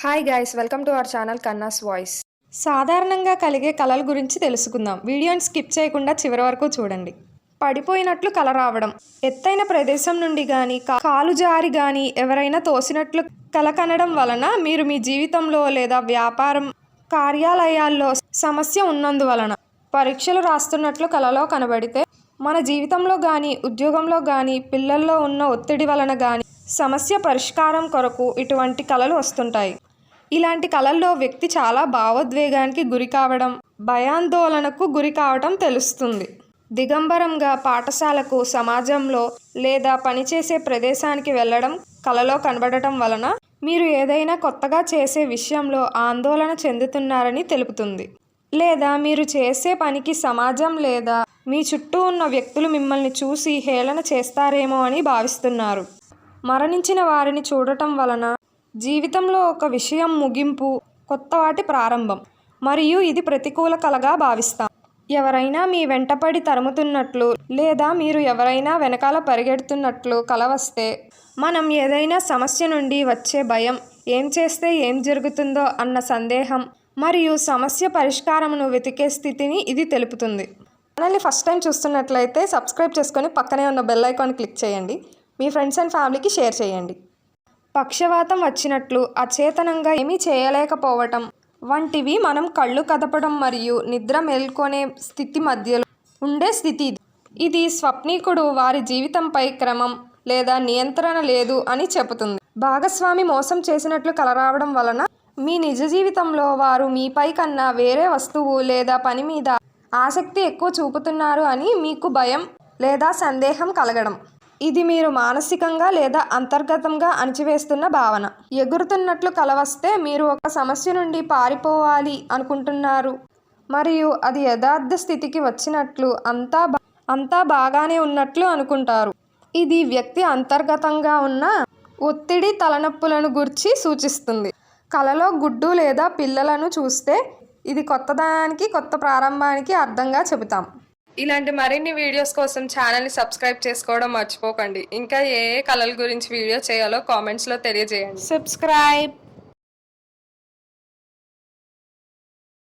Hi guys welcome to our channel Kanna's voice సాధారణంగా కలిగే కళల గురించి తెలుసుకుందాం. వీడియోని స్కిప్ చేయకుండా చివరి వరకు చూడండి. పడిపోయినట్లు కల రావడం ఎత్తైన ప్రదేశం నుండి కానీ కాలు జారి కానీ ఎవరైనా తోసినట్లు కల కనడం వలన మీరు మీ జీవితంలో లేదా వ్యాపారం కార్యాలయాల్లో సమస్య ఉన్నందువలన పరీక్షలు రాస్తున్నట్లు కలలో కనబడితే మన జీవితంలో కానీ ఉద్యోగంలో కానీ పిల్లల్లో ఉన్న ఒత్తిడి వలన కానీ సమస్య పరిష్కారం కొరకు ఇటువంటి కళలు వస్తుంటాయి. ఇలాంటి కళల్లో వ్యక్తి చాలా భావోద్వేగానికి గురి కావడం భయాందోళనకు గురి కావడం తెలుస్తుంది. దిగంబరంగా పాఠశాలకు సమాజంలో లేదా పనిచేసే ప్రదేశానికి వెళ్ళడం కలలో కనబడటం వలన మీరు ఏదైనా కొత్తగా చేసే విషయంలో ఆందోళన చెందుతున్నారని తెలుపుతుంది. లేదా మీరు చేసే పనికి సమాజం లేదా మీ చుట్టూ ఉన్న వ్యక్తులు మిమ్మల్ని చూసి హేళన చేస్తారేమో అని భావిస్తున్నారు. మరణించిన వారిని చూడటం వలన జీవితంలో ఒక విషయం ముగింపు కొత్త వాటి ప్రారంభం మరియు ఇది ప్రతికూల కలగా భావిస్తాం. ఎవరైనా మీ వెంటపడి తరుముతున్నట్లు లేదా మీరు ఎవరైనా వెనకాల పరిగెడుతున్నట్లు కల వస్తే మనం ఏదైనా సమస్య నుండి వచ్చే భయం ఏం చేస్తే ఏం జరుగుతుందో అన్న సందేహం మరియు సమస్య పరిష్కారమును వెతికే స్థితిని ఇది తెలుపుతుంది. ఛానల్ని ఫస్ట్ టైం చూస్తున్నట్లయితే సబ్స్క్రైబ్ చేసుకొని పక్కనే ఉన్న బెల్ ఐకాన్ క్లిక్ చేయండి. మీ ఫ్రెండ్స్ అండ్ ఫ్యామిలీకి షేర్ చేయండి. పక్షవాతం వచ్చినట్లు అచేతనంగా ఏమీ చేయలేకపోవటం వంటివి మనం కళ్ళు కదపడం మరియు నిద్ర మేల్కొనే స్థితి మధ్యలో ఉండే స్థితి ఇది. స్వప్నీకుడు స్వప్నికుడు వారి జీవితంపై క్రమం లేదా నియంత్రణ లేదు అని చెబుతుంది. భాగస్వామి మోసం చేసినట్లు కలరావడం వలన మీ నిజ జీవితంలో వారు మీపై కన్నా వేరే వస్తువు లేదా పని మీద ఆసక్తి ఎక్కువ చూపుతున్నారు అని మీకు భయం లేదా సందేహం కలగడం. ఇది మీరు మానసికంగా లేదా అంతర్గతంగా అణిచివేస్తున్న భావన. ఎగురుతున్నట్లు కలవస్తే మీరు ఒక సమస్య నుండి పారిపోవాలి అనుకుంటున్నారు. మరియు అది యథార్థ స్థితికి వచ్చినట్లు అంతా అంతా బాగానే ఉన్నట్లు అనుకుంటారు. ఇది వ్యక్తి అంతర్గతంగా ఉన్న ఒత్తిడి తలనొప్పులను గుర్చి సూచిస్తుంది. కలలో గుడ్డు లేదా పిల్లలను చూస్తే ఇది కొత్తదానికి కొత్త ప్రారంభానికి అర్థంగా చెబుతాం. ఇలాంటి మరిన్ని వీడియోస్ కోసం ఛానల్ని సబ్స్క్రైబ్ చేసుకోవడం మర్చిపోకండి. ఇంకా ఏ ఏ కళల గురించి వీడియో చేయాలో కామెంట్స్లో తెలియజేయండి. సబ్స్క్రైబ్